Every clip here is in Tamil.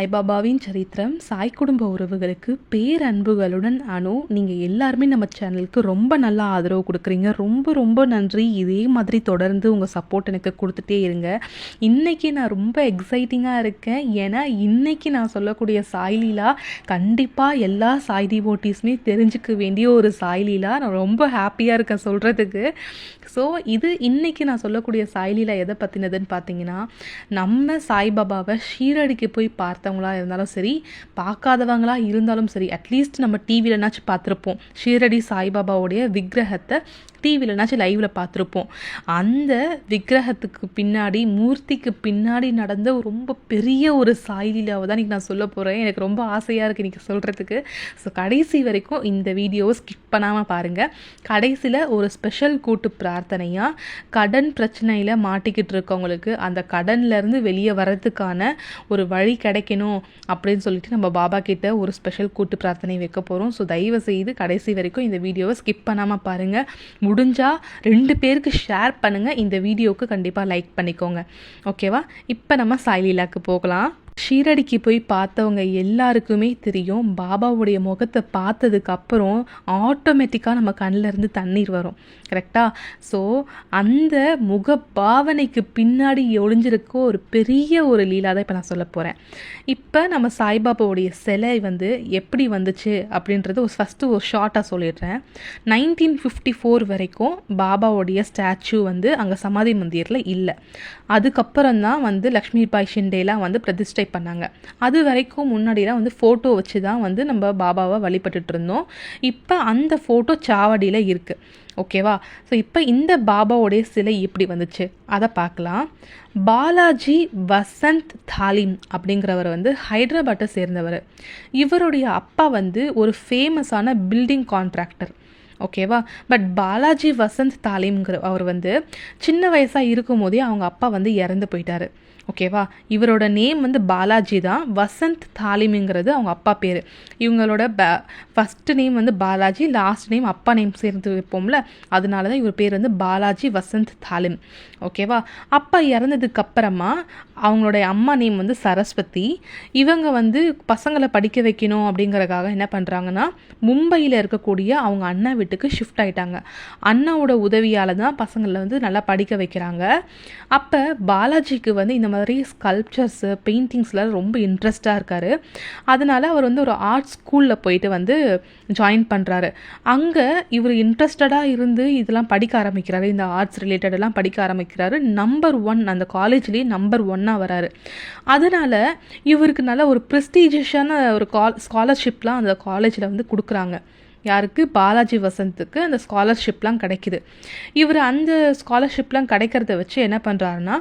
சாய்பாபாவின் சரித்திரம் சாய் குடும்ப உறவுகளுக்கு பேரன்புகளுடன் அனு நீங்கள் எல்லாருமே நம்ம சேனலுக்கு ரொம்ப நல்லா ஆதரவு கொடுக்குறீங்க. ரொம்ப ரொம்ப நன்றி. இதே மாதிரி தொடர்ந்து உங்கள் சப்போர்ட் எனக்கு கொடுத்துட்டே இருங்க. இன்றைக்கி நான் ரொம்ப எக்ஸைட்டிங்காக இருக்கேன். ஏன்னா இன்றைக்கி நான் சொல்லக்கூடிய சாய்லீலா கண்டிப்பாக எல்லா சாய் டிவோட்டீஸுமே தெரிஞ்சுக்க வேண்டிய ஒரு சாய்லீலா நான் ரொம்ப ஹாப்பியாக இருக்கேன் சொல்கிறதுக்கு ஸோ இது இன்றைக்கி நான் சொல்லக்கூடிய சாய்லீலா எதை பற்றினதுன்னு பார்த்தீங்கன்னா நம்ம சாய்பாபாவை ஷீரடிக்கு போய் பார்த்த பார்த்தவங்களாக இருந்தாலும் சரி பார்க்காதவங்களா இருந்தாலும் சரி அட்லீஸ்ட் நம்ம டிவிலனாச்சும் பார்த்துருப்போம். ஷீரடி சாய்பாபாவுடைய விக்கிரகத்தை டிவிலனாச்சும் லைவில் பார்த்துருப்போம். அந்த விக்கிரகத்துக்கு பின்னாடி மூர்த்திக்கு பின்னாடி நடந்த ரொம்ப பெரிய ஒரு சாயிலாவை தான் இன்றைக்கி நான் சொல்ல போகிறேன் எனக்கு ரொம்ப ஆசையாக இருக்குது இன்றைக்கி சொல்கிறதுக்கு ஸோ கடைசி வரைக்கும் இந்த வீடியோவை ஸ்கிப் பண்ணாமல் பாருங்கள் கடைசியில் ஒரு ஸ்பெஷல் கூட்டு பிரார்த்தனையாக கடன் பிரச்சனையில் மாட்டிக்கிட்டு இருக்கவங்களுக்கு அந்த கடன்லேருந்து வெளியே வர்றதுக்கான ஒரு வழி கிடைக்கணும் அப்படின்னு சொல்லிட்டு நம்ம பாபா கிட்ட ஒரு ஸ்பெஷல் கூட்டு பிரார்த்தனை வைக்க போகிறோம் ஸோ தயவு செய்து கடைசி வரைக்கும் இந்த வீடியோவை ஸ்கிப் பண்ணாமல் பாருங்கள் முடிஞ்சால் ரெண்டு பேருக்கு ஷேர் பண்ணுங்கள் இந்த வீடியோவுக்கு கண்டிப்பாக லைக் பண்ணிக்கோங்க. ஓகேவா இப்போ நம்ம சாய்லீலாக்கு போகலாம். ஷீரடிக்கு போய் பார்த்தவங்க எல்லாருக்குமே தெரியும். பாபாவுடைய முகத்தை பார்த்ததுக்கு அப்புறம் ஆட்டோமேட்டிக்காக நம்ம கண்ணிலிருந்து தண்ணீர் வரும். கரெக்டாக ஸோ அந்த முக பாவனைக்கு பின்னாடி ஒளிஞ்சிருக்க ஒரு பெரிய ஒரு லீலா தான் இப்போ நான் சொல்ல போகிறேன் இப்போ நம்ம சாய்பாபாவுடைய சிலை வந்து எப்படி வந்துச்சு அப்படின்றது ஒரு ஃபஸ்ட்டு ஒரு ஷார்ட்டாக சொல்லிடுறேன். நைன்டீன் ஃபிஃப்டி ஃபோர் வரைக்கும் பாபாவுடைய ஸ்டாச்சு வந்து அங்கே சமாதி மந்திரில் இல்லை. அதுக்கப்புறம் தான் வந்து லக்ஷ்மி பாய் ஷிண்டேலாம் வந்து பிரதிஷ்டை பண்ணாங்க. அது வரைக்கும் முன்னாடிலாம் வந்து ஃபோட்டோ வச்சு தான் வந்து நம்ம பாபாவை வழிபட்டுட்டு இருந்தோம் இப்போ அந்த ஃபோட்டோ சாவடியில் இருக்குது ஓகேவா ஸோ இப்போ இந்த பாபாவோடைய சிலை இப்படி வந்துச்சு. அதை பார்க்கலாம். பாலாஜி வசந்த் தாலிம் அப்படிங்கிறவர் வந்து ஹைதராபாத்தை சேர்ந்தவர். இவருடைய அப்பா வந்து ஒரு ஃபேமஸான பில்டிங் கான்ட்ராக்டர் ஓகேவா பட் பாலாஜி வசந்த் தாலிம்ங்கிற அவர் வந்து சின்ன வயசாக இருக்கும் போதே அவங்க அப்பா வந்து இறந்து போயிட்டாரு. ஓகேவா இவரோட நேம் வந்து பாலாஜி தான். வசந்த் தாலிமுங்கிறது அவங்க அப்பா பேர். இவங்களோட ப ஃபஸ்ட்டு நேம் வந்து பாலாஜி லாஸ்ட் நேம் அப்பா நேம் சேர்ந்து வைப்போம்ல? அதனால தான் இவர் பேர் வந்து பாலாஜி வசந்த் தாலிம். ஓகேவா அப்பா இறந்ததுக்கப்புறமா அவங்களுடைய அம்மா நேம் வந்து சரஸ்வதி. இவங்க வந்து பசங்களை படிக்க வைக்கணும் அப்படிங்கிறதுக்காக என்ன பண்ணுறாங்கன்னா மும்பையில் இருக்கக்கூடிய அவங்க அண்ணா வீட்டுக்கு ஷிஃப்ட் ஆகிட்டாங்க அண்ணாவோட உதவியால் தான் பசங்களை வந்து நல்லா படிக்க வைக்கிறாங்க. அப்போ பாலாஜிக்கு வந்து இந்த மாதிரி ஸ்கல்ப்சர்ஸு பெயிண்டிங்ஸில் ரொம்ப இன்ட்ரெஸ்டாக இருக்கார். அதனால் அவர் வந்து ஒரு ஆர்ட் ஸ்கூலில் போயிட்டு வந்து ஜாயின் பண்ணுறாரு அங்கே இவர் இன்ட்ரெஸ்டடாக இருந்து இதெல்லாம் படிக்க ஆரம்பிக்கிறாரு. இந்த ஆர்ட்ஸ் ரிலேட்டடெல்லாம் படிக்க ஆரம்பிக்கிறாரு. நம்பர் ஒன் அந்த காலேஜ்லேயே நம்பர் ஒன்னாக வராரு. அதனால் இவருக்கு நல்ல ஒரு ப்ரெஸ்டீஜியஸான ஒரு கால் ஸ்காலர்ஷிப்லாம் அந்த காலேஜில் வந்து கொடுக்குறாங்க. யாருக்கு? பாலாஜி வசந்துக்கு அந்த ஸ்காலர்ஷிப்லாம் கிடைக்குது. இவர் அந்த ஸ்காலர்ஷிப்லாம் கிடைக்கிறத வச்சு என்ன பண்ணுறாருன்னா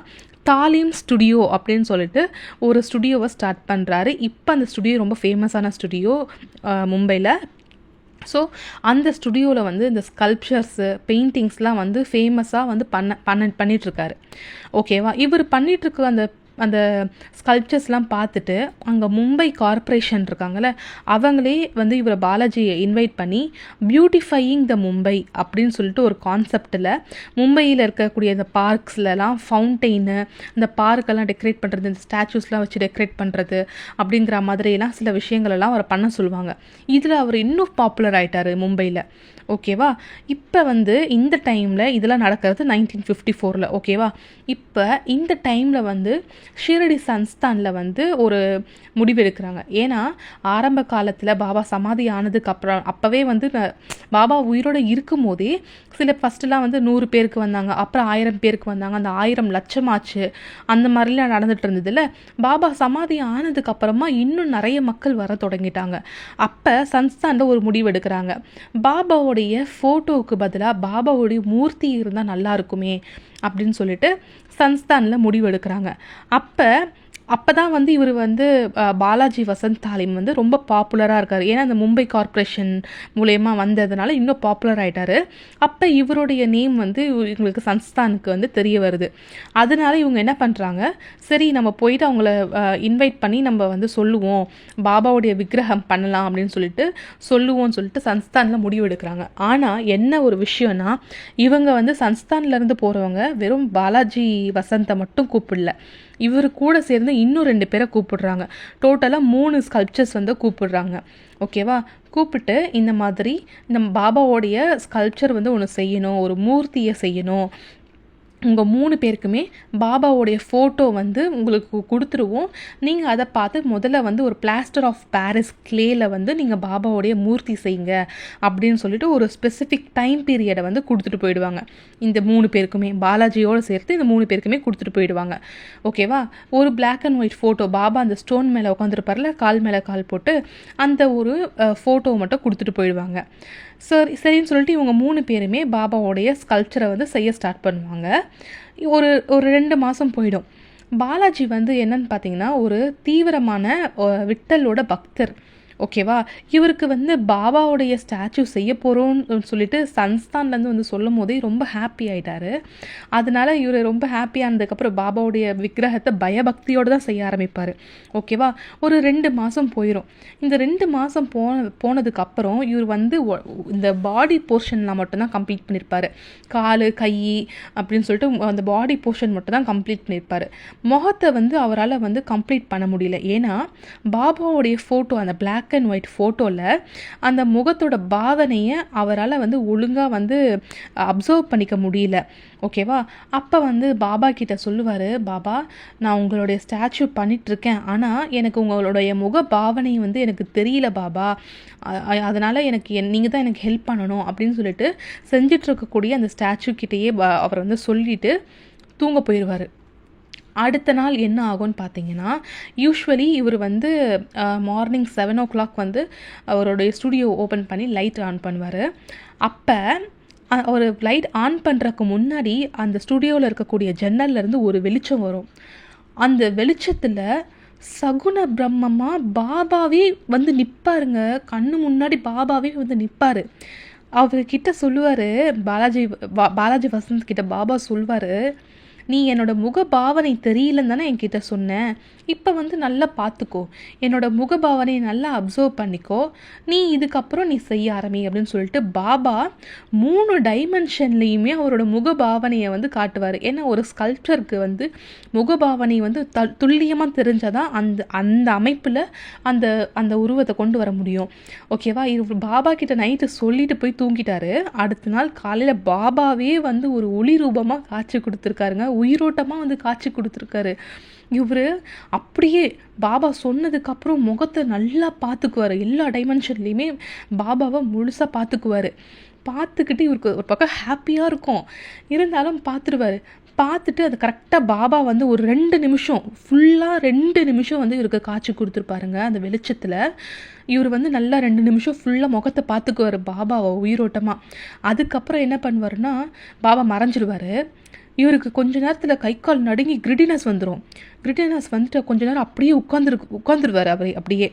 தாலிம் ஸ்டுடியோ அப்படின்னு சொல்லிட்டு ஒரு ஸ்டுடியோவை ஸ்டார்ட் பண்ணுறாரு இப்போ அந்த ஸ்டுடியோ ரொம்ப ஃபேமஸான ஸ்டுடியோ மும்பையில் ஸோ அந்த ஸ்டுடியோவில் வந்து இந்த ஸ்கல்ப்சர்ஸு பெயிண்டிங்ஸ்லாம் வந்து ஃபேமஸாக வந்து பண்ண பண்ண பண்ணிகிட்ருக்காரு ஓகேவா இவர் பண்ணிகிட்ருக்க அந்த அந்த ஸ்கல்ப்சர்ஸ்லாம் பார்த்துட்டு அங்கே மும்பை கார்ப்பரேஷன் இருக்காங்கல்ல அவங்களே வந்து இவரை பாலாஜியை இன்வைட் பண்ணி பியூட்டிஃபையிங் த மும்பை அப்படின்னு சொல்லிட்டு ஒரு கான்செப்டில் மும்பையில் இருக்கக்கூடிய இந்த பார்க்ஸ்லலாம் ஃபவுண்டெயின் இந்த பார்க்கெல்லாம் டெக்கரேட் பண்ணுறது இந்த ஸ்டாச்சூஸ்லாம் வச்சு டெக்கரேட் பண்ணுறது அப்படிங்கிற மாதிரியெல்லாம் சில விஷயங்களெல்லாம் அவரை பண்ண சொல்லுவாங்க. இதில் அவர் இன்னும் பாப்புலர் ஆகிட்டார் மும்பையில். ஓகேவா இப்போ வந்து இந்த டைமில் இதெல்லாம் நடக்கிறது நைன்டீன் ஃபிஃப்டி ஃபோரில் ஓகேவா இப்போ இந்த டைமில் வந்து ஷீரடி சன்ஸ்தானில் வந்து ஒரு முடிவு எடுக்கிறாங்க ஏன்னா ஆரம்ப காலத்தில் பாபா சமாதி ஆனதுக்கு அப்புறம் அப்போவே வந்து பாபா உயிரோடு இருக்கும் போதே சில ஃபஸ்ட்டுலாம் வந்து நூறு பேருக்கு வந்தாங்க. அப்புறம் ஆயிரம் பேருக்கு வந்தாங்க. அந்த ஆயிரம் லட்சமாச்சு. அந்த மாதிரிலாம் நடந்துட்டு இருந்ததில்ல பாபா சமாதி ஆனதுக்கப்புறமா இன்னும் நிறைய மக்கள் வர தொடங்கிட்டாங்க. அப்போ சன்ஸ்தானில் ஒரு முடிவு எடுக்கிறாங்க பாபாவோடைய ஃபோட்டோவுக்கு பதிலாக பாபாவுடைய மூர்த்தி இருந்தால் நல்லா இருக்குமே அப்படின்னு சொல்லிட்டு சன்ஸ்தானில் முடிவு எடுக்கிறாங்க. அப்போ அப்போ தான் வந்து இவர் வந்து பாலாஜி வசந்த் தாலிம் வந்து ரொம்ப பாப்புலராக இருக்கார். ஏன்னா அந்த மும்பை கார்ப்பரேஷன் மூலயமா வந்ததுனால இன்னும் பாப்புலர் ஆகிட்டார் அப்போ இவருடைய நேம் வந்து இவங்களுக்கு சன்ஸ்தானுக்கு வந்து தெரிய வருது. அதனால இவங்க என்ன பண்ணுறாங்க சரி நம்ம போயிட்டு அவங்கள இன்வைட் பண்ணி நம்ம வந்து சொல்லுவோம். பாபாவுடைய விக்கிரகம் பண்ணலாம் அப்படின்னு சொல்லிட்டு சொல்லுவோம்னு சொல்லிட்டு சன்ஸ்தானில் முடிவு எடுக்கிறாங்க. ஆனால் என்ன ஒரு விஷயம்னா இவங்க வந்து சன்ஸ்தான்லேருந்து போகிறவங்க வெறும் பாலாஜி வசந்தை மட்டும் கூப்பிடல. இவர் கூட சேர்ந்து இன்னும் ரெண்டு பேரை கூப்பிடுறாங்க. டோட்டலாக மூணு ஸ்கல்ப்சர்ஸ் வந்து கூப்பிடுறாங்க. ஓகேவா கூப்பிட்டு இந்த மாதிரி நம்ம பாபாவோடைய ஸ்கல்ப்சர் வந்து ஒன்று செய்யணும் ஒரு மூர்த்தியை செய்யணும் உங்கள் மூணு பேருக்குமே பாபாவோடைய ஃபோட்டோ வந்து உங்களுக்கு கொடுத்துருவோம். நீங்கள் அதை பார்த்து முதல்ல வந்து ஒரு பிளாஸ்டர் ஆஃப் பாரிஸ் கிளேயில் வந்து நீங்கள் பாபாவோடைய மூர்த்தி செய்யுங்க அப்படின்னு சொல்லிட்டு ஒரு ஸ்பெசிஃபிக் டைம் பீரியடை வந்து கொடுத்துட்டு போயிடுவாங்க. இந்த மூணு பேருக்குமே பாலாஜியோடு சேர்த்து இந்த மூணு பேருக்குமே கொடுத்துட்டு போயிடுவாங்க. ஓகேவா ஒரு black and white photo Baba அந்த ஸ்டோன் மேலே உட்காந்துருப்பார்ல கால் மேலே கால் போட்டு அந்த ஒரு ஃபோட்டோ மட்டும் கொடுத்துட்டு போயிடுவாங்க. சரி சரின்னு சொல்லிட்டு இவங்க மூணு பேருமே பாபாவோடைய ஸ்கல்ப்சரை வந்து செய்ய ஸ்டார்ட் பண்ணுவாங்க. ஒரு ஒரு ரெண்டு மாதம் போயிடும். பாலாஜி வந்து என்னன்னு பார்த்தீங்கன்னா ஒரு தீவிரமான விட்டலோட பக்தர். ஓகேவா? இவருக்கு வந்து பாபாவுடைய ஸ்டாச்சு செய்ய போகிறோன்னு சொல்லிட்டு சன்ஸ்தான்லேருந்து வந்து சொல்லும் போதே ரொம்ப ஹாப்பி ஆகிட்டாரு அதனால இவர் ரொம்ப ஹாப்பி ஆனதுக்கப்புறம் பாபாவுடைய விக்கிரகத்தை பயபக்தியோடு தான் செய்ய ஆரம்பிப்பார். ஓகேவா? ஒரு ரெண்டு மாதம் போயிடும் இந்த ரெண்டு மாதம் போன போனதுக்கப்புறம் இவர் வந்து இந்த பாடி போர்ஷன்லாம் மட்டும்தான் கம்ப்ளீட் பண்ணியிருப்பார் கால் கை அப்படின்னு சொல்லிட்டு அந்த பாடி போர்ஷன் மட்டும் தான் கம்ப்ளீட் பண்ணியிருப்பார் முகத்தை வந்து அவரால் வந்து கம்ப்ளீட் பண்ண முடியல. ஏன்னா பாபாவுடைய ஃபோட்டோ அந்த பிளாக் அண்ட் ஒயிட் ஃபோட்டோவில் அந்த முகத்தோட பாவனையை அவரால் வந்து ஒழுங்காக வந்து அப்சர்வ் பண்ணிக்க முடியல. ஓகேவா அப்போ வந்து பாபா கிட்ட சொல்லுவார் பாபா நான் உங்களுடைய ஸ்டாச்சு பண்ணிகிட்ருக்கேன் ஆனால் எனக்கு உங்களுடைய முக பாவனை வந்து எனக்கு தெரியல பாபா. அதனால் எனக்கு என் நீங்கள் தான் எனக்கு ஹெல்ப் பண்ணணும். அப்படின்னு சொல்லிட்டு செஞ்சிட்ருக்கக்கூடிய அந்த ஸ்டாச்சு கிட்டேயே அவர் வந்து சொல்லிட்டு தூங்க போயிடுவார் அடுத்த நாள் என்ன ஆகும்னு பார்த்தீங்கன்னா யூஸ்வலி இவர் வந்து மார்னிங் செவன் ஓ கிளாக் வந்து அவருடைய ஸ்டுடியோ ஓப்பன் பண்ணி லைட் ஆன் பண்ணுவார். அப்போ ஒரு லைட் ஆன் பண்ணுறக்கு முன்னாடி அந்த ஸ்டுடியோவில் இருக்கக்கூடிய ஜன்னல்ல இருந்து ஒரு வெளிச்சம் வரும். அந்த வெளிச்சத்தில் சகுன பிரம்மமாக பாபாவே வந்து நிற்பாருங்க கண்ணு முன்னாடி பாபாவே வந்து நிற்பாரு அவர்கிட்ட சொல்லுவார் பாலாஜி பாலாஜி வசந்த் கிட்ட பாபா சொல்வார் நீ என்னோட முக பாவனை தெரியலன்னு தானே என்கிட்ட சொன்ன? இப்போ வந்து நல்லா பார்த்துக்கோ என்னோட முக பாவனையை நல்லா அப்சர்வ் பண்ணிக்கோ. நீ இதுக்கப்புறம் நீ செய்ய ஆரம்பி அப்படின்னு சொல்லிட்டு பாபா மூணு டைமென்ஷன்லேயுமே அவரோட முக பாவனையை வந்து காட்டுவார். ஏன்னா ஒரு ஸ்கல்ப்சருக்கு வந்து முகபாவனை வந்து த துல்லியமாக தெரிஞ்சால் தான் அந்த அந்த அமைப்பில் அந்த அந்த உருவத்தை கொண்டு வர முடியும். ஓகேவா? இது பாபா கிட்ட நைட்டு சொல்லிட்டு போய் தூங்கிட்டாரு. அடுத்த நாள் காலையில் பாபாவே வந்து ஒரு ஒளி ரூபமாக காட்சி கொடுத்துருக்காருங்க. உயிரோட்டமாக வந்து காட்சி கொடுத்துருக்காரு. இவர் அப்படியே பாபா சொன்னதுக்கப்புறம் முகத்தை நல்லா பார்த்துக்குவார். எல்லா டைமென்ஷன்லேயுமே பாபாவை முழுசாக பார்த்துக்குவார். பார்த்துக்கிட்டு இவருக்கு ஒரு பக்கம் ஹாப்பியாக இருக்கும். இருந்தாலும் பார்த்துருவாரு. பார்த்துட்டு அது கரெக்டாக பாபா வந்து ஒரு ரெண்டு நிமிஷம் ஃபுல்லாக ரெண்டு நிமிஷம் வந்து இவருக்கு காய்ச்சி கொடுத்துருப்பாருங்க அந்த வெளிச்சத்தில். இவர் வந்து நல்லா ரெண்டு நிமிஷம் ஃபுல்லாக முகத்தை பார்த்துக்குவார் பாபாவை உயிரோட்டமாக அதுக்கப்புறம் என்ன பண்ணுவாருன்னா பாபா மறைஞ்சிருவார். இவருக்கு கொஞ்ச நேரத்தில் கை கால் நடுங்கி கிரிடினஸ் வந்துடும் கிரிடினஸ் வந்துட்டு கொஞ்ச நேரம் அப்படியே உட்காந்துரு உட்காந்துருவார் அவர் அப்படியே.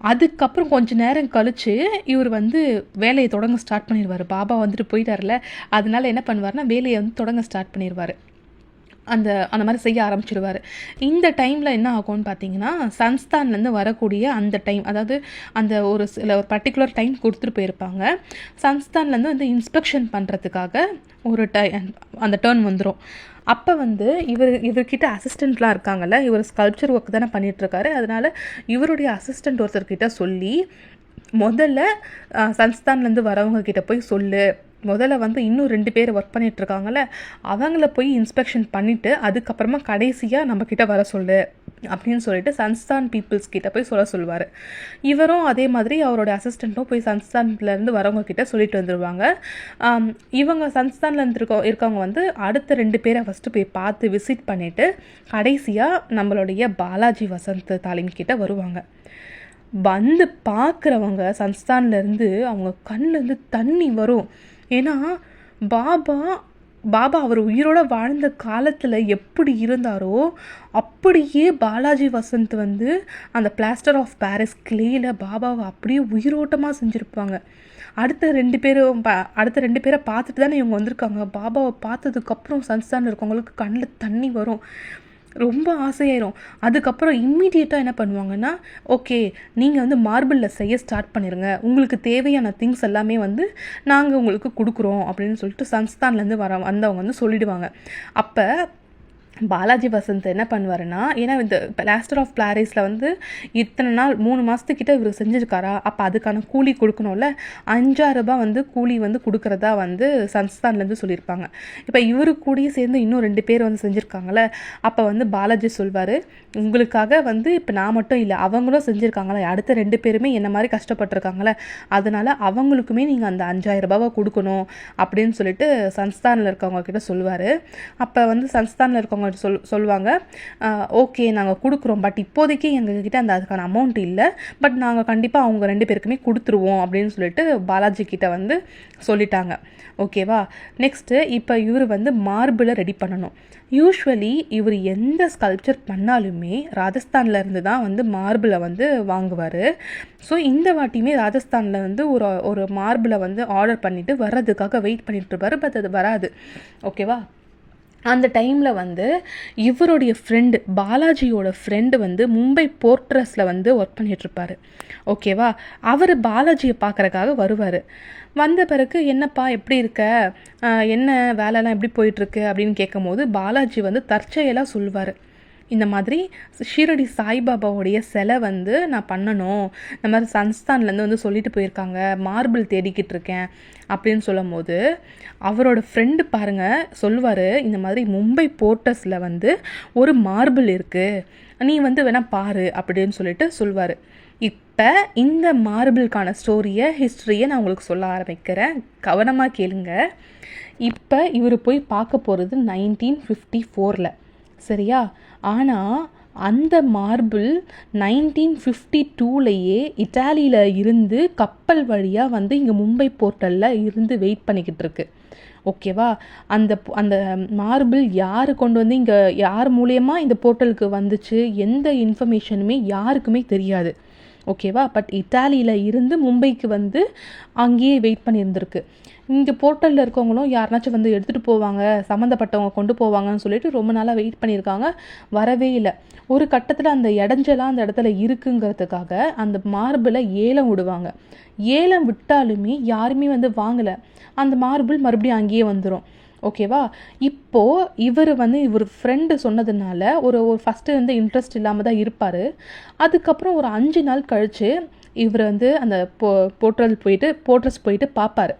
அதுக்கப்புறம் கொஞ்ச நேரம் கழித்து இவர் வந்து வேலையை தொடங்க ஸ்டார்ட் பண்ணிடுவார் பாபா வந்துட்டு போயிட்டார்ல அதனால என்ன பண்ணுவார்னா வேலையை வந்து தொடங்க ஸ்டார்ட் பண்ணிடுவார் அந்த அந்த மாதிரி செய்ய ஆரம்பிச்சிடுவார் இந்த டைமில் என்ன ஆகும்னு பார்த்தீங்கன்னா சன்ஸ்தான்லேருந்து வரக்கூடிய அந்த டைம் அதாவது அந்த ஒரு சில ஒரு பர்டிகுலர் டைம் கொடுத்துட்டு போயிருப்பாங்க. சன்ஸ்தான்லேருந்து வந்து இன்ஸ்பெக்ஷன் பண்ணுறதுக்காக ஒரு டை அந்த டேர்ன் வந்துடும் அப்போ வந்து இவர் இவர்கிட்ட அசிஸ்டண்ட்லாம் இருக்காங்கல்ல இவர் ஸ்கல்ப்சர் ஒர்க் தானே பண்ணிகிட்ருக்காரு அதனால் இவருடைய அசிஸ்டண்ட் ஒருத்தர்கிட்ட சொல்லி முதல்ல சன்ஸ்தான்லேருந்து வரவங்க கிட்ட போய் சொல்லு. முதல்ல வந்து இன்னும் ரெண்டு பேர் ஒர்க் பண்ணிகிட்ருக்காங்கல்ல அவங்கள போய் இன்ஸ்பெக்ஷன் பண்ணிவிட்டு அதுக்கப்புறமா கடைசியாக நம்மக்கிட்ட வர சொல்லு அப்படின்னு சொல்லிட்டு சன்ஸ்தான் பீப்புள்ஸ் கிட்ட போய் சொல்ல சொல்லுவார். இவரும் அதே மாதிரி அவரோட அசிஸ்டண்ட்டும் போய் சன்ஸ்தான்லேருந்து வரவங்க கிட்ட சொல்லிட்டு வந்துடுவாங்க இவங்க சன்ஸ்தான்லேருந்து இருக்க இருக்கவங்க வந்து அடுத்த ரெண்டு பேரை ஃபஸ்ட்டு போய் பார்த்து விசிட் பண்ணிவிட்டு கடைசியாக நம்மளுடைய பாலாஜி வசந்த் தாலிம் கிட்ட வருவாங்க. வந்து பார்க்குறவங்க சன்ஸ்தான்லேருந்து அவங்க கண்ணுலேருந்து தண்ணி வரும். ஏன்னா பாபா பாபா அவர் உயிரோட வாழ்ந்த காலத்தில் எப்படி இருந்தாரோ அப்படியே பாலாஜி வசந்த் வந்து அந்த பிளாஸ்டர் ஆஃப் பாரிஸ் கிளேயில் பாபாவை அப்படியே உயிரோட்டமாக செஞ்சுருப்பாங்க. அடுத்த ரெண்டு பேரும் பா அடுத்த ரெண்டு பேரை பார்த்துட்டு தானே இவங்க வந்திருக்காங்க. பாபாவை பார்த்ததுக்கப்புறம் சன்ஸ்தான் இருக்கவங்களுக்கு கண்ணில் தண்ணி வரும். ரொம்ப ஆசையாயிரும். அதுக்கப்புறம் இம்மீடியட்டாக என்ன பண்ணுவாங்கன்னா ஓகே நீங்கள் வந்து மார்பிளில் செய்ய ஸ்டார்ட் பண்ணிடுங்க உங்களுக்கு தேவையான திங்ஸ் எல்லாமே வந்து நாங்கள் உங்களுக்கு கொடுக்குறோம். அப்படின்னு சொல்லிட்டு சன்ஸ்தான்லேருந்து வர வந்தவங்க வந்து சொல்லிடுவாங்க. அப்போ பாலாஜி வசந்த் என்ன பண்ணுவாருன்னா ஏன்னா இந்த பிளாஸ்டர் ஆஃப் பிளாரிஸில் வந்து இத்தனை நாள் மூணு மாதத்துக்கிட்ட இவர் செஞ்சுருக்காரா? அப்போ அதுக்கான கூலி கொடுக்கணும்ல? அஞ்சாயிரம் வந்து கூலி வந்து கொடுக்குறதா வந்து சன்ஸ்தான்லேருந்து சொல்லியிருப்பாங்க. இப்போ இவரு கூடயே சேர்ந்து இன்னும் ரெண்டு பேர் வந்து செஞ்சுருக்காங்கள அப்போ வந்து பாலாஜி சொல்வார் உங்களுக்காக வந்து இப்போ நான் மட்டும் இல்லை அவங்களும் செஞ்சுருக்காங்களே? அடுத்த ரெண்டு பேருமே என்ன மாதிரி கஷ்டப்பட்டிருக்காங்களே? அதனால் அவங்களுக்குமே நீங்கள் அந்த அஞ்சாயிரம் ரூபாவை கொடுக்கணும். அப்படின்னு சொல்லிட்டு சன்ஸ்தானில் இருக்கவங்க கிட்ட சொல்லுவார் அப்போ வந்து சன்ஸ்தானில் இருக்கவங்க சொல் சொல்லுவாங்க. ஓகே நாங்கள் கொடுக்குறோம். பட் இப்போதைக்கு எங்ககிட்ட அந்த அதுக்கான அமௌண்ட் இல்லை. பட் நாங்கள் கண்டிப்பாக அவங்க ரெண்டு பேருக்குமே கொடுத்துருவோம் அப்படின்னு சொல்லிட்டு பாலாஜி கிட்ட வந்து சொல்லிட்டாங்க. ஓகேவா நெக்ஸ்ட்டு இப்போ இவர் வந்து மார்பிளை ரெடி பண்ணணும். யூஸ்வலி இவர் எந்த ஸ்கல்ப்சர் பண்ணாலுமே ராஜஸ்தானில் இருந்து தான் வந்து மார்பிளை வந்து வாங்குவார். ஸோ இந்த வாட்டியுமே ராஜஸ்தானில் வந்து ஒரு ஒரு மார்பிளை வந்து ஆர்டர் பண்ணிவிட்டு வர்றதுக்காக வெயிட் பண்ணிட்டு இருப்பார். பட் அது வராது. ஓகேவா அந்த டைமில் வந்து இவருடைய ஃப்ரெண்டு பாலாஜியோட ஃப்ரெண்டு வந்து மும்பை போர்ட்ரஸில் வந்து ஒர்க் பண்ணிகிட்ருப்பார் ஓகேவா அவர் பாலாஜியை பார்க்குறக்காக வருவார். வந்த பிறகு என்னப்பா எப்படி இருக்க? என்ன வேலைலாம் எப்படி போயிட்டுருக்கு அப்படின்னு கேட்கும்போது பாலாஜி வந்து தற்செயலாக சொல்லுவார் இந்த மாதிரி ஷீரடி சாய்பாபாவுடைய சிலை வந்து நான் பண்ணணும். இந்த மாதிரி சன்ஸ்தான்லேருந்து வந்து சொல்லிட்டு போயிருக்காங்க. மார்பிள் தேடிக்கிட்டு இருக்கேன் அப்படின்னு சொல்லும் போது அவரோட ஃப்ரெண்டு பாருங்க சொல்லுவார் இந்த மாதிரி மும்பை போர்ட்டஸில் வந்து ஒரு மார்பிள் இருக்குது நீ வந்து வேணால் பாரு அப்படின்னு சொல்லிட்டு சொல்லுவார். இப்போ இந்த மார்பிளுக்கான ஸ்டோரியை ஹிஸ்ட்ரியை நான் உங்களுக்கு சொல்ல ஆரம்பிக்கிறேன். கவனமாக கேளுங்க. இப்போ இவர் போய் பார்க்க போகிறது நைன்டீன் ஃபிஃப்டி ஃபோரில் சரியா? ஆனால் அந்த மார்பிள் நைன்டீன் ஃபிஃப்டி டூலையே இட்டாலியில் இருந்து கப்பல் வழியாக வந்து இங்கே மும்பை போர்ட்டலில் இருந்து வெயிட் பண்ணிக்கிட்டு இருக்கு ஓகேவா? அந்த அந்த மார்பிள் யார் கொண்டு வந்து இங்கே யார் மூலயமா இந்த போர்ட்டலுக்கு வந்துச்சு? எந்த இன்ஃபர்மேஷனுமே யாருக்குமே தெரியாது. ஓகேவா? பட் இட்டாலியில் இருந்து மும்பைக்கு வந்து அங்கேயே வெயிட் பண்ணியிருந்திருக்கு. இங்கே போர்ட்டலில் இருக்கவங்களும் யாருனாச்சும் வந்து எடுத்துகிட்டு போவாங்க சம்மந்தப்பட்டவங்க கொண்டு போவாங்கன்னு சொல்லிட்டு ரொம்ப நாளாக வெயிட் பண்ணியிருக்காங்க. வரவே இல்லை. ஒரு கட்டத்தில் அந்த இடைஞ்சலாம் அந்த இடத்துல இருக்குங்கிறதுக்காக அந்த மார்பிளை ஏலம் விடுவாங்க. ஏலம் விட்டாலுமே யாருமே வந்து வாங்கலை. அந்த மார்பிள் மறுபடியும் அங்கேயே வந்துடும் ஓகேவா இப்போது இவர் வந்து இவர் ஃப்ரெண்டு சொன்னதுனால ஒரு ஒரு ஃபஸ்ட்டு வந்து இன்ட்ரெஸ்ட் இல்லாமல் தான் இருப்பார். அதுக்கப்புறம் ஒரு அஞ்சு நாள் கழித்து இவர் வந்து அந்த போ போர்ட்டல் போயிட்டு போர்ட்ரஸ் போயிட்டு பார்ப்பார்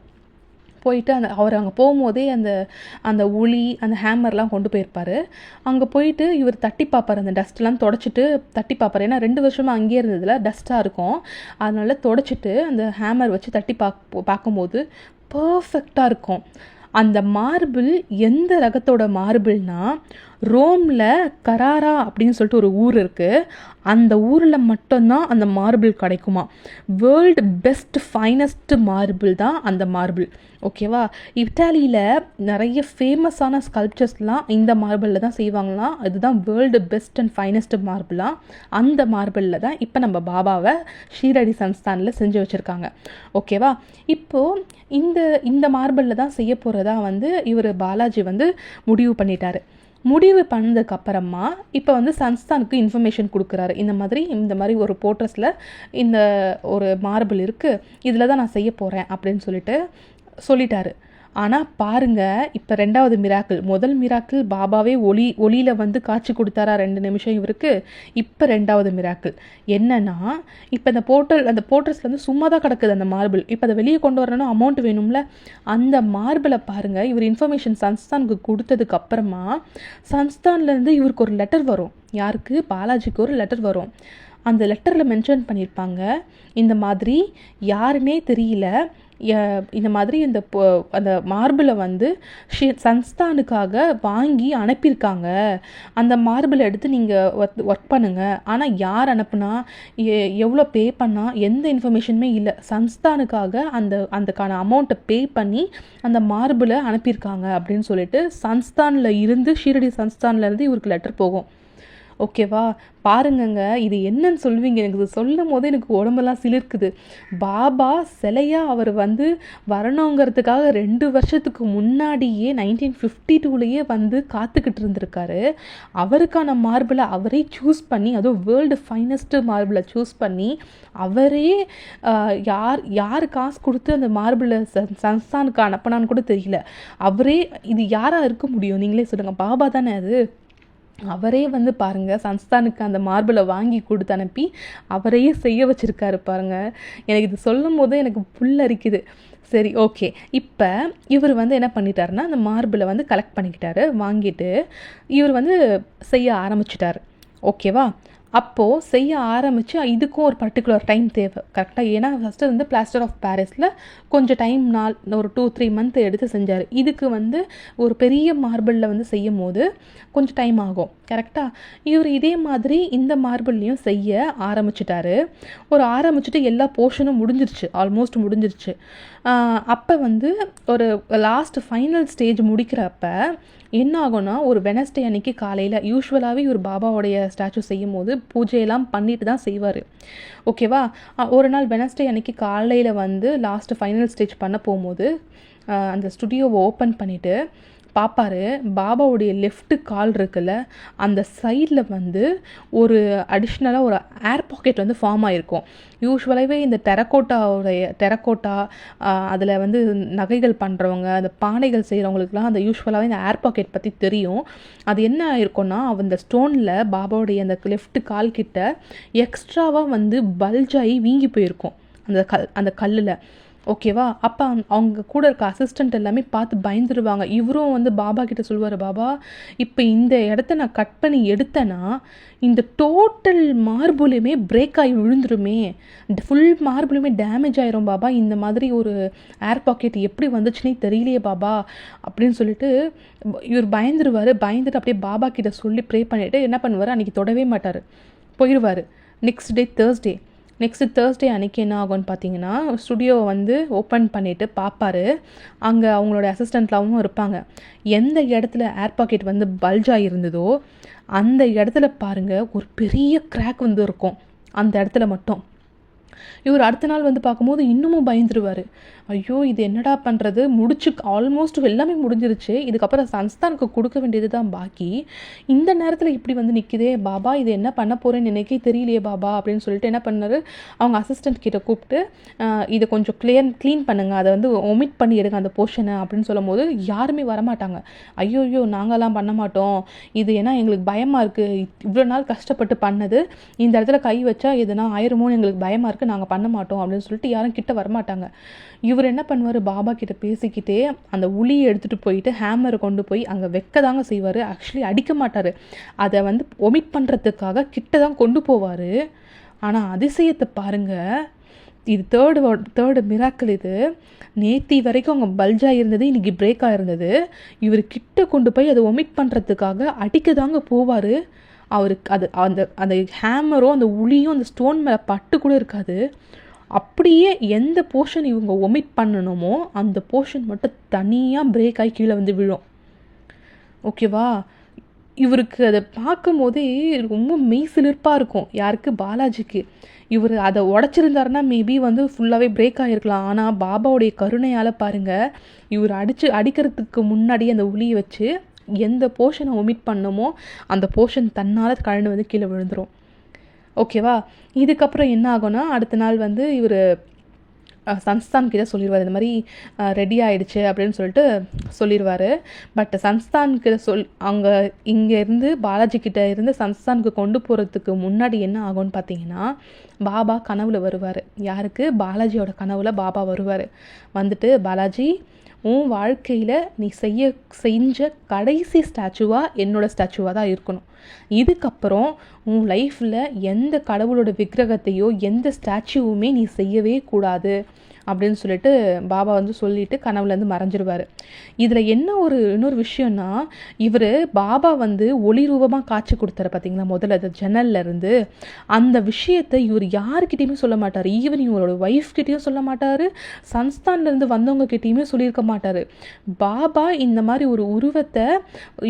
போயிட்டு அந்த அவர் அங்கே போகும்போதே அந்த அந்த உளி அந்த ஹேமர்லாம் கொண்டு போயிருப்பாரு. அங்கே போயிட்டு இவர் தட்டி பார்ப்பார் அந்த டஸ்ட்லாம் தொடச்சிட்டு தட்டி பார்ப்பார் ஏன்னா ரெண்டு வருஷமாக அங்கேயே இருந்ததில் டஸ்ட்டாக இருக்கும். அதனால தொடச்சிட்டு அந்த ஹேமர் வச்சு தட்டி பார்க்க பார்க்கும்போது பர்ஃபெக்டாக இருக்கும். அந்த மார்பிள் எந்த ரகத்தோட மார்பிள்னால் ரோமில் கராரா அப்படின்னு சொல்லிட்டு ஒரு ஊர் இருக்குது அந்த ஊரில் மட்டும்தான் அந்த மார்பிள் கிடைக்குமா? வேர்ல்டு பெஸ்ட் ஃபைனஸ்ட் மார்பிள் தான் அந்த மார்பிள். ஓகேவா இட்டாலியில் நிறைய ஃபேமஸான ஸ்கல்ப்சர்ஸ்லாம் இந்த மார்பிளில் தான் செய்வாங்களாம் அதுதான் வேர்ல்டு பெஸ்ட் அண்ட் ஃபைனஸ்ட் மார்பிளாம் அந்த மார்பிளில் தான் இப்போ நம்ம பாபாவை ஷீரடி சன்ஸ்தானில் செஞ்சு வச்சுருக்காங்க. ஓகேவா இப்போது இந்த இந்த மார்பிளில் தான் செய்ய போகிறதா வந்து இவர் பாலாஜி வந்து முடிவு பண்ணிட்டாரு. முடிவு பண்ணதுக்கு அப்புறமா இப்போ வந்து சன்ஸ்தானுக்கு இன்ஃபர்மேஷன் கொடுக்குறாரு. இந்த மாதிரி இந்த மாதிரி ஒரு போர்ட்ரஸில் இந்த ஒரு மார்பிள் இருக்குது இதில் தான் நான் செய்ய போகிறேன் அப்படின்னு சொல்லிட்டு சொல்லிட்டாரு. ஆனால் பாருங்க இப்போ ரெண்டாவது மிராக்கிள் முதல் மிராக்கிள் பாபாவே ஒளி ஒளியில் வந்து காட்சி கொடுத்தாரா ரெண்டு நிமிஷம் இவருக்கு? இப்போ ரெண்டாவது மிராக்கிள். என்னன்னா இப்போ இந்த போர்ட்டல் அந்த போர்ட்டல்ஸில் வந்து சும்மா தான் கிடக்குது அந்த மார்பிள் இப்போ அதை வெளியே கொண்டு வரணும்னா அமௌண்ட் வேணும்ல? அந்த மார்பிளை பாருங்கள் இவர் இன்ஃபர்மேஷன் சன்ஸ்தானுக்கு கொடுத்ததுக்கு அப்புறமா சன்ஸ்தான்லேருந்து இவருக்கு ஒரு லெட்டர் வரும். யாருக்கு? பாலாஜிக்கு ஒரு லெட்டர் வரும். அந்த லெட்டரில் மென்ஷன் பண்ணியிருப்பாங்க இந்த மாதிரி யாருன்னே தெரியல. இந்த மாதிரி இந்த பொ- அந்த மார்பிளை வந்து ஷி சன்ஸ்தானுக்காக வாங்கி அனுப்பியிருக்காங்க. அந்த மார்பிளை எடுத்து நீங்கள் ஒர்க் ஒர்க் பண்ணுங்கள் ஆனால் யார் அனுப்புனா எ- எவ்வளோ பே பண்ணால் எந்த இன்ஃபர்மேஷனுமே இல்லை. சன்ஸ்தானுக்காக அந்த அந்தக்கான அமௌண்ட்டை பே பண்ணி அந்த மார்பிளை அனுப்பியிருக்காங்க அப்படின்னு சொல்லிட்டு சன்ஸ்தானில் இருந்து ஷீரடி சன்ஸ்தான்ல இருந்து இவருக்கு லெட்டர் போகும். ஓகேவா? பாருங்கங்க இது என்னன்னு சொல்லுவீங்க. எனக்கு இது சொல்லும் போது எனக்கு உடம்பெல்லாம் சிலிர்க்குது. பாபா சிலையா அவர் வந்து வரணுங்கிறதுக்காக ரெண்டு வருஷத்துக்கு முன்னாடியே நைன்டீன் ஃபிஃப்டி டூலேயே வந்து காத்துக்கிட்டு இருந்திருக்காரு. அவருக்கான மார்பிளை அவரே சூஸ் பண்ணி அதுவும் வேர்ல்டு ஃபைனஸ்ட் மார்பிளை சூஸ் பண்ணி அவரே யார் யார் காசு கொடுத்து அந்த மார்பிளை சன்ஸ்தானுக்கு அனுப்பினான்னு கூட தெரியல. அவரே இது யாராக இருக்க முடியும்? நீங்களே சொல்லுங்கள் பாபா தானே அது? அவரே வந்து பாருங்கள் சன்ஸ்தானுக்கு அந்த மார்பிளை வாங்கி கொடுத்து அனுப்பி அவரையே செய்ய வச்சுருக்காரு பாருங்கள் எனக்கு இது சொல்லும் போது எனக்கு புல்லரிக்குது சரி ஓகே இப்போ இவர் வந்து என்ன பண்ணிட்டாருன்னா அந்த மார்பிளை வந்து கலெக்ட் பண்ணிக்கிட்டாரு வாங்கிட்டு இவர் வந்து செய்ய ஆரம்பிச்சிட்டாரு. ஓகேவா அப்போது செய்ய ஆரம்பித்து இதுக்கும் ஒரு பர்டிகுலர் டைம் தேவை. கரெக்டாக ஏன்னா ஃபஸ்ட்டு வந்து பிளாஸ்டர் ஆஃப் பாரிஸில் கொஞ்சம் டைம் நாள் ஒரு டூ த்ரீ மந்த் எடுத்து செஞ்சார். இதுக்கு வந்து ஒரு பெரிய மார்பிளில் வந்து செய்யும் போது கொஞ்சம் டைம் ஆகும். கரெக்டாக இவர் இதே மாதிரி இந்த மார்பிள்லேயும் செய்ய ஆரம்பிச்சிட்டாரு. ஒரு ஆரம்பிச்சுட்டு எல்லா போர்ஷனும் முடிஞ்சிருச்சு. ஆல்மோஸ்ட் முடிஞ்சிருச்சு. அப்போ வந்து ஒரு லாஸ்ட் ஃபைனல் ஸ்டேஜ் முடிக்கிறப்ப என்ன ஆகும்னா ஒரு வெனஸ்டே அன்னைக்கு காலையில் யூஸ்வலாகவே ஒரு பாபாவோடைய ஸ்டாச்சு செய்யும் போது பூஜையெல்லாம் பண்ணிட்டு தான் செய்வார். ஓகேவா ஒரு நாள் வெனஸ்டே அன்னைக்கு காலையில் வந்து லாஸ்ட் ஃபைனல் ஸ்டேஜ் பண்ண போகும்போது அந்த ஸ்டுடியோவை ஓப்பன் பண்ணிவிட்டு பார்ப்பாரு பாபாவுடைய லெஃப்ட்டு கால் இருக்குல்ல அந்த சைடில் வந்து ஒரு அடிஷ்னலாக ஒரு ஏர் பாக்கெட் வந்து ஃபார்ம் ஆகிருக்கும் யூஸ்வலாகவே இந்த டெரக்கோட்டாவுடைய டெரக்கோட்டா அதில் வந்து நகைகள் பண்ணுறவங்க அந்த பானைகள் செய்கிறவங்களுக்குலாம் அந்த யூஸ்வலாகவே இந்த ஏர் பாக்கெட் பற்றி தெரியும். அது என்ன இருக்கும்னா அந்த ஸ்டோனில் பாபாவுடைய அந்த லெஃப்ட் கால் கிட்ட எக்ஸ்ட்ராவாக வந்து பல்ஜாகி வீங்கி போயிருக்கும். அந்த கல் அந்த கல்லில். ஓகேவா? அப்போ அவங்க கூட இருக்க அசிஸ்டண்ட் எல்லாமே பார்த்து பயந்துருவாங்க. இவரும் வந்து பாபா கிட்ட சொல்லுவார் பாபா இப்போ இந்த இடத்த நான் கட் பண்ணி எடுத்தேன்னா இந்த டோட்டல் மார்புலையுமே பிரேக் ஆகி விழுந்துருமே. ஃபுல் மார்புலையுமே டேமேஜ் ஆயிரும் பாபா. இந்த மாதிரி ஒரு ஏர் பாக்கெட் எப்படி வந்துச்சுன்னே தெரியலையே பாபா. அப்படின்னு சொல்லிட்டு இவர் பயந்துருவார். பயந்துட்டு அப்படியே பாபா கிட்ட சொல்லி ப்ரே பண்ணிவிட்டு என்ன பண்ணுவார்? அன்றைக்கி தொடவே மாட்டார். போயிடுவார் next day Thursday next Thursday அன்றைக்கி என்ன ஆகும்னு பார்த்தீங்கன்னா ஸ்டுடியோவை வந்து ஓப்பன் பண்ணிவிட்டு பார்ப்பாரு. அங்கே அவங்களோட அசிஸ்டண்ட்லாவும் இருப்பாங்க. எந்த இடத்துல ஏர் பாக்கெட் வந்து பல்ஜாக இருந்ததோ அந்த இடத்துல பாருங்கள் ஒரு பெரிய கிராக் வந்து இருக்கும். அந்த இடத்துல மட்டும். இவர் அடுத்த நாள் வந்து பார்க்கும்போது இன்னமும் பயந்துருவார். ஐயோ இது என்னடா பண்ணுறது முடிச்சு ஆல்மோஸ்ட் எல்லாமே முடிஞ்சிருச்சு. இதுக்கப்புறம் சன்ஸ்தானுக்கு கொடுக்க வேண்டியது தான் பாக்கி. இந்த நேரத்தில் இப்படி வந்து நிற்கிதே பாபா இது என்ன பண்ண போகிறேன்னு எனக்கே தெரியலையே பாபா அப்படின்னு சொல்லிட்டு என்ன பண்ணார்? அவங்க அசிஸ்டண்ட் கிட்ட கூப்பிட்டு இதை கொஞ்சம் கிளியர் க்ளீன் பண்ணுங்கள் அதை வந்து ஒமிட் பண்ணி எடுங்க அந்த போர்ஷனை அப்படின்னு சொல்லும் போது யாருமே வரமாட்டாங்க. ஐயோ ஐயோ நாங்களாம் பண்ண மாட்டோம். இது ஏன்னா எங்களுக்கு பயமாக இருக்குது இவ்வளோ நாள் கஷ்டப்பட்டு பண்ணது. இந்த இடத்துல கை வச்சா எதுனா ஆயிருமோன்னு எங்களுக்கு பயமாக இருக்குது நாங்கள் பண்ண மாட்டோம் அப்படின்னு சொல்லிட்டு யாரும் கிட்ட வரமாட்டாங்க. இவர் என்ன பண்ணுவார்? பாபா கிட்ட பேசிக்கிட்டே அந்த உளியை எடுத்துகிட்டு போயிட்டு ஹேமரை கொண்டு போய் அங்கே வைக்க தாங்க செய்வார். ஆக்சுவலி அடிக்க மாட்டார். அதை வந்து ஒமிட் பண்ணுறதுக்காக கிட்ட தான் கொண்டு போவார். ஆனால் அதிசயத்தை பாருங்கள் இது தேர்டு தேர்டு மிராக்கள் இது. நேத்தி வரைக்கும் அவங்க பல்ஜாக இருந்தது இன்றைக்கி பிரேக்காக இருந்தது இவர் கிட்ட கொண்டு போய் அதை ஒமிட் பண்ணுறதுக்காக அடிக்க தாங்க போவார். அவருக்கு அது அந்த அந்த ஹேமரும் அந்த உளியும் அந்த ஸ்டோன் மேலே பட்டு கூட இருக்காது. அப்படியே எந்த போர்ஷன் இவங்க ஒமிட் பண்ணணுமோ அந்த போர்ஷன் மட்டும் தனியாக பிரேக் ஆகி கீழே வந்து விழும். ஓகேவா இவருக்கு அதை பார்க்கும் போதே ரொம்ப மெய் சிலிர்ப்பாக இருக்கும். யாருக்கு? பாலாஜிக்கு. இவர் அதை உடச்சிருந்தாருன்னா மேபி வந்து ஃபுல்லாகவே பிரேக் ஆகிருக்கலாம் ஆனால் பாபாவுடைய கருணையால் பாருங்கள் இவர் அடித்து அடிக்கிறதுக்கு முன்னாடி அந்த உளியை வச்சு எந்த போர்ஷனை ஒமிட் பண்ணமோ அந்த போர்ஷன் தன்னால் கழண்டு வந்து கீழே விழுந்துடும் ஓகேவா இதுக்கப்புறம் என்ன ஆகும்னா அடுத்த நாள் வந்து இவர் சன்ஸ்தான் கிட்ட சொல்லிடுவார் இந்த மாதிரி ரெடி ஆகிடுச்சு அப்படின்னு சொல்லிட்டு சொல்லிடுவார் பட் சன்ஸ்தான் கிட்ட சொல் அங்கே இங்கேருந்து பாலாஜி கிட்ட இருந்து சன்ஸ்தானுக்கு கொண்டு போகிறதுக்கு முன்னாடி என்ன ஆகும்னு பார்த்தீங்கன்னா பாபா கனவுல வருவார். யாருக்கு? பாலாஜியோட கனவுல பாபா வருவார். வந்துட்டு பாலாஜி உன் வாழ்க்கையில் நீ செய்ய செஞ்ச கடைசி ஸ்டாச்சுவாக என்னோட ஸ்டாச்சுவாக தான் இருக்கணும். இதுக்கப்புறம் உன் லைஃப்பில் எந்த கடவுளோட விக்கிரகத்தையோ எந்த ஸ்டாச்சுவுமே நீ செய்யவே கூடாது. அப்படின்னு சொல்லிட்டு பாபா வந்து சொல்லிட்டு கனவுலேருந்து மறைஞ்சிருவார். இதில் என்ன ஒரு இன்னொரு விஷயம்னா இவர் பாபா வந்து ஒளி ரூபமாக காட்சி கொடுத்தாரு பார்த்தீங்களா முதல்ல அந்த ஜன்னல்லேருந்து அந்த விஷயத்தை இவர் யாருக்கிட்டேயுமே சொல்ல மாட்டார். ஈவன் இவரோட ஒய்ஃப்கிட்டேயும் சொல்ல மாட்டார். சன்ஸ்தான்லேருந்து வந்தவங்கக்கிட்டேயுமே சொல்லியிருக்க மாட்டார். பாபா இந்த மாதிரி ஒரு உருவத்தை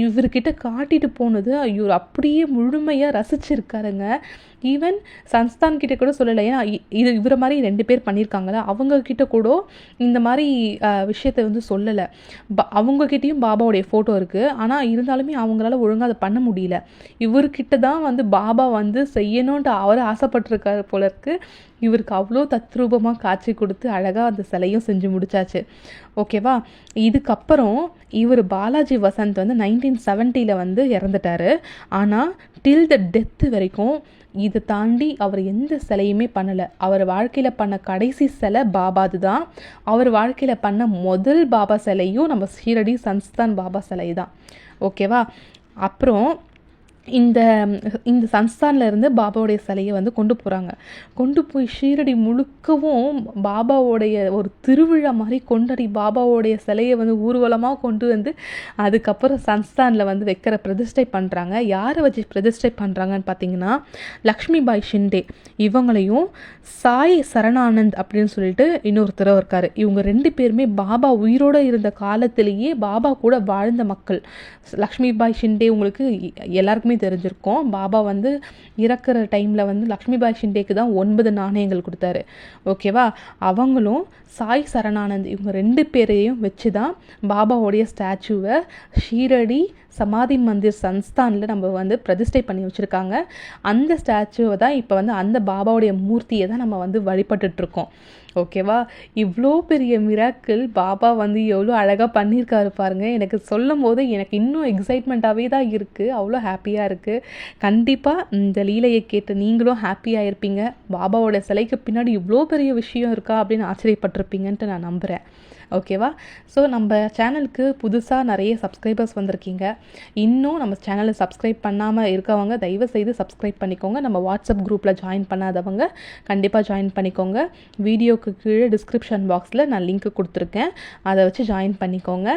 இவர்கிட்ட காட்டிட்டு போனது இவர் அப்படியே முழுமையாக ரசிச்சிருக்காருங்க. ஈவன் சன்ஸ்தான் கிட்ட கூட சொல்லலை. ஏன்னா இது இவரை மாதிரி ரெண்டு பேர் பண்ணியிருக்காங்களா அவங்கக்கிட்ட கூட இந்த மாதிரி விஷயத்தை வந்து சொல்லலை. ப அவங்கக்கிட்டேயும் பாபாவுடைய ஃபோட்டோ இருக்குது ஆனால் இருந்தாலுமே அவங்களால ஒழுங்காக அதை பண்ண முடியல. இவர்கிட்ட தான் வந்து பாபா வந்து செய்யணுன்ட்டு அவர் ஆசைப்பட்டிருக்காரு போல இருக்குது இவருக்கு அவ்வளோ தத்ரூபமாக காட்சி கொடுத்து அழகாக அந்த சிலையும் செஞ்சு முடிச்சாச்சு. ஓகேவா இதுக்கப்புறம் இவர் பாலாஜி வசந்த் வந்து நைன்டீன் செவன்ட்டியில் வந்து இறந்துட்டாரு. ஆனால் டில் த டெத்து வரைக்கும் இதை தாண்டி அவர் எந்த சிலையுமே பண்ணலை. அவர் வாழ்க்கையில் பண்ண கடைசி சிலை பாபாது தான் அவர் வாழ்க்கையில் பண்ண முதல் பாபா சிலையும் நம்ம ஷீரடி சன்ஸ்தான் பாபா சிலை தான். ஓகேவா அப்புறம் இந்த இந்த சன்ஸ்தானில் இருந்து பாபாவுடைய சிலையை வந்து கொண்டு போகிறாங்க கொண்டு போய் ஷீரடி முழுக்கவும் பாபாவோடைய ஒரு திருவிழா மாதிரி கொண்டாடி பாபாவோடைய சிலையை வந்து ஊர்வலமாக கொண்டு வந்து அதுக்கப்புறம் சன்ஸ்தானில் வந்து வைக்கிற பிரதிஷ்டை பண்ணுறாங்க யாரை வச்சு பிரதிஷ்டை பண்ணுறாங்கன்னு பார்த்தீங்கன்னா லக்ஷ்மிபாய் ஷிண்டே. இவங்களையும் சாய் சரணானந்த் அப்படின்னு சொல்லிட்டு இன்னொருத்தர் இருக்கார். இவங்க ரெண்டு பேருமே பாபா உயிரோடு இருந்த காலத்திலேயே பாபா கூட வாழ்ந்த மக்கள். லக்ஷ்மிபாய் ஷிண்டே உங்களுக்கு எல்லாருக்குமே தெரிஞ்சிருக்கும். பாபா வந்து இறக்குற டைமில் வந்து லக்ஷ்மிபாய் ஷிண்டேக்கு தான் ஒன்பது நாணயங்கள் கொடுத்தாரு. ஓகேவா அவங்களும் சாய் சரணானந்த் இவங்க ரெண்டு பேரையும் வச்சு தான் பாபாவோடைய ஸ்டாச்சுவை ஷீரடி சமாதி மந்திர் சன்ஸ்தானில் நம்ம வந்து பிரதிஷ்டை பண்ணி வச்சுருக்காங்க. அந்த ஸ்டாச்சுவை தான் இப்போ வந்து அந்த பாபாவுடைய மூர்த்தியை தான் நம்ம வந்து வழிபட்டுட்ருக்கோம். ஓகேவா? இவ்வளோ பெரிய மிராக்கிள் பாபா வந்து எவ்வளோ அழகாக பண்ணியிருக்காரு பாருங்க. எனக்கு சொல்லும் போது எனக்கு இன்னும் எக்ஸைட்மெண்ட்டாகவே தான் இருக்குது அவ்வளோ ஹாப்பியாக இருக்குது கண்டிப்பாக இந்த லீலையை கேட்டு நீங்களும் ஹாப்பியாக இருப்பீங்க. பாபாவோட சிலைக்கு பின்னாடி இவ்வளோ பெரிய விஷயம் இருக்கா அப்படின்னு ஆச்சரியப்பட்டிருப்பீங்கன்ட்டு நான் நம்புகிறேன் ஓகேவா? ஸோ நம்ம சேனலுக்கு புதுசாக நிறைய சப்ஸ்கிரைபர்ஸ் வந்திருக்கீங்க. இன்னும் நம்ம சேனலை சப்ஸ்கிரைப் பண்ணாமல் இருக்கவங்க தயவு செய்து சப்ஸ்கிரைப் பண்ணிக்கோங்க. நம்ம வாட்ஸ்அப் குரூப்பில் ஜாயின் பண்ணாதவங்க கண்டிப்பாக ஜாயின் பண்ணிக்கோங்க. வீடியோக்கு கீழே டிஸ்கிரிப்ஷன் பாக்ஸில் நான் லிங்க் கொடுத்துருக்கேன். அதை வச்சு ஜாயின் பண்ணிக்கோங்க.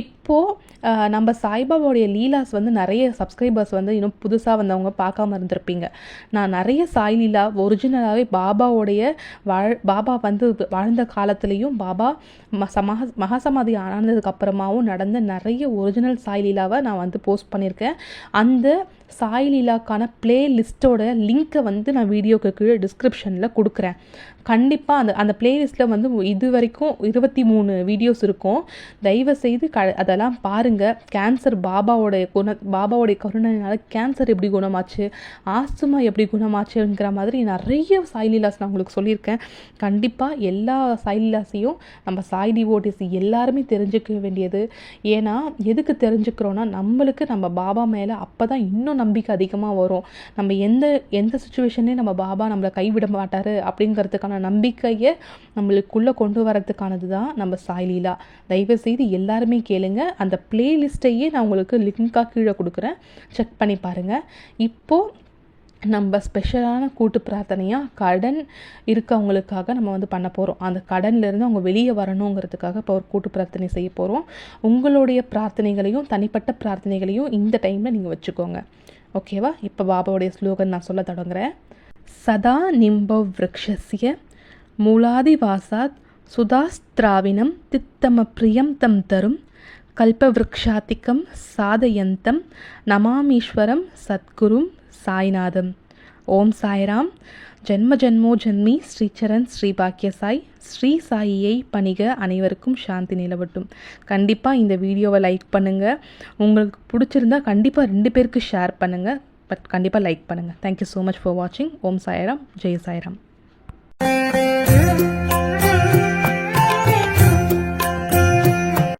இப்போது நம்ம சாய்பாபாவுடைய லீலாஸ் வந்து நிறைய சப்ஸ்கிரைபர்ஸ் வந்து இன்னும் புதுசாக வந்தவங்க பார்க்காம இருந்திருப்பீங்க. நான் நிறைய சாய் லீலா ஒரிஜினலாகவே பாபாவுடைய வாழ் பாபா வந்து வாழ்ந்த காலத்துலேயும் பாபா ம மகா மகாசமாதி ஆனதுக்கு அப்புறமாவும் நடந்த நிறைய ஒரிஜினல் சாய் லீலாவை நான் வந்து போஸ்ட் பண்ணியிருக்கேன். அந்த சாய் லீலாக்கான ப்ளே லிஸ்ட்டோட லிங்க்கை வந்து நான் வீடியோக்கு கீழே டிஸ்கிரிப்ஷனில் கொடுக்குறேன். கண்டிப்பாக அந்த அந்த பிளேலிஸ்ட்டில் வந்து இது வரைக்கும் இருபத்தி மூணு வீடியோஸ் இருக்கும். தயவு செய்து க அதெல்லாம் பாருங்கள் கேன்சர் பாபாவோடைய குண பாபாவோடைய கருணையினால் கேன்சர் எப்படி குணமாச்சு ஆஸ்துமா எப்படி குணமாச்சுங்கிற மாதிரி நிறைய சாய்லீலாஸ் நான் உங்களுக்கு சொல்லியிருக்கேன். கண்டிப்பாக எல்லா சாய்லீலாஸையும் நம்ம சாய் டிவோட்டிஸ் எல்லாருமே தெரிஞ்சுக்க வேண்டியது. ஏன்னா எதுக்கு தெரிஞ்சுக்கிறோன்னா நம்மளுக்கு நம்ம பாபா மேலே அப்போ தான் இன்னும் நம்பிக்கை அதிகமாக வரும். நம்ம எந்த எந்த சுச்சுவேஷன்லேயும் நம்ம பாபா நம்மளை கைவிட மாட்டார் அப்படிங்கிறதுக்கான நம்பிக்கையை நம்மளுக்குள்ளே கொண்டு வரதுக்கானது தான் நம்ம சாய்லீலா தயவு செய்து எல்லாருமே கேளுங்க. அந்த பிளேலிஸ்ட்டையே நான் உங்களுக்கு லிங்காக கீழே கொடுக்குறேன். செக் பண்ணி பாருங்கள் இப்போது நம்ம ஸ்பெஷலான கூட்டு பிரார்த்தனையாக கடன் இருக்கவங்களுக்காக நம்ம வந்து பண்ண போகிறோம் அந்த கடன்லேருந்து அவங்க வெளியே வரணுங்கிறதுக்காக இப்போ ஒரு கூட்டு பிரார்த்தனை செய்ய போகிறோம் உங்களுடைய பிரார்த்தனைகளையும் தனிப்பட்ட பிரார்த்தனைகளையும் இந்த டைமில் நீங்கள் வச்சுக்கோங்க. ஓகேவா இப்போ பாபாவுடைய ஸ்லோகன் நான் சொல்ல தொடங்குறேன். சதா நிம்ப விரக்ஷஸ்ய மூலாதிவாசாத் சுதாஸ்திராவினம் தித்தம பிரியம் தம் தரும் கல்பவ்ருக்ஷாத்திகம் சாதயந்தம் நமாமீஸ்வரம் சத்குரும் சாய்நாதம். ஓம் சாய்ராம். ஜென்ம ஜென்மோ ஜென்மி ஸ்ரீச்சரன் ஸ்ரீ சாய் ஸ்ரீ சாயியை பணிக அனைவருக்கும் சாந்தி நிலவட்டும். கண்டிப்பாக இந்த வீடியோவை லைக் பண்ணுங்கள் உங்களுக்கு பிடிச்சிருந்தா கண்டிப்பாக ரெண்டு பேருக்கு ஷேர் பண்ணுங்கள் பட் கண்டிப்பாக லைக் பண்ணுங்கள் தேங்க்யூ ஸோ மச் ஃபார் வாட்சிங் ஓம் சாய்ராம். ஜெய் சாய்ராம்.